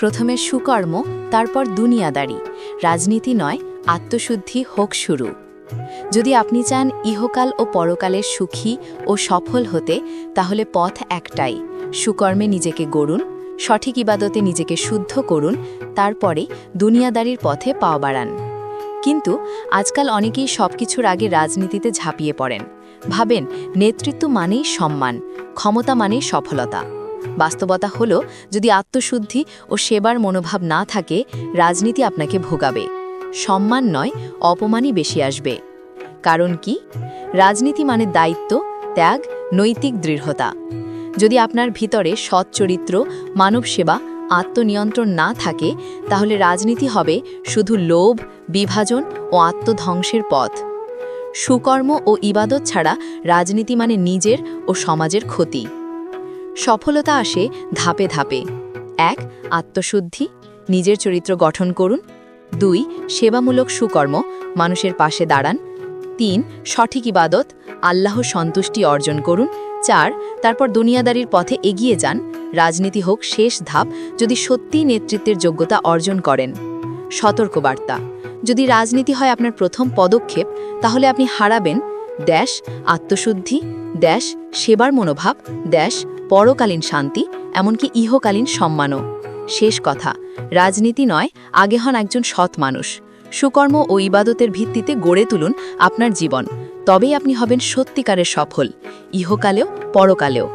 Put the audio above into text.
প্রথমে সুকর্ম, তারপর দুনিয়াদারি। রাজনীতি নয়, আত্মশুদ্ধি হোক শুরু। যদি আপনি চান ইহকাল ও পরকালের সুখী ও সফল হতে, তাহলে পথ একটাই, সুকর্মে নিজেকে গড়ুন, সঠিক ইবাদতে নিজেকে শুদ্ধ করুন তারপরে দুনিয়াদারির পথে পা বাড়ান। কিন্তু আজকাল অনেকেই সবকিছুর আগে রাজনীতিতে ঝাঁপিয়ে পড়েন। ভাবেন নেতৃত্ব মানেই সম্মান, ক্ষমতা মানেই সফলতা। বাস্তবতা হলো, যদি আত্মশুদ্ধি ও সেবার মনোভাব না থাকে, রাজনীতি আপনাকে ভোগাবে। সম্মান নয়, অপমানই বেশি আসবে। কারণ কি? রাজনীতি মানে দায়িত্ব, ত্যাগ, নৈতিক দৃঢ়তা। যদি আপনার ভিতরে সৎ চরিত্র, মানব সেবা, আত্মনিয়ন্ত্রণ না থাকে, তাহলে রাজনীতি হবে শুধু লোভ, বিভাজন ও আত্মধ্বংসের পথ। সুকর্ম ও ইবাদত ছাড়া রাজনীতি মানে নিজের ও সমাজের ক্ষতি। সফলতা আসে ধাপে ধাপে। এক, আত্মশুদ্ধি, নিজের চরিত্র গঠন করুন। দুই, সেবামূলক সুকর্ম, মানুষের পাশে দাঁড়ান। তিন, সঠিক ইবাদত, আল্লাহ সন্তুষ্টি অর্জন করুন। চার, তারপর দুনিয়াদারির পথে এগিয়ে যান। রাজনীতি হোক শেষ ধাপ, যদি সত্যিই নেতৃত্বের যোগ্যতা অর্জন করেন। সতর্কবার্তা, যদি রাজনীতি হয় আপনার প্রথম পদক্ষেপ, তাহলে আপনি হারাবেন। দেশ আত্মশুদ্ধি দেশ সেবার মনোভাব দেশ পরকালীন শান্তি, এমনকি ইহকালীন সম্মানও। শেষ কথা, রাজনীতি নয়, আগে হন একজন সৎ মানুষ। সুকর্ম ও ইবাদতের ভিত্তিতে গড়ে তুলুন আপনার জীবন। তবেই আপনি হবেন সত্যিকারের সফল, ইহকালেও পরকালেও।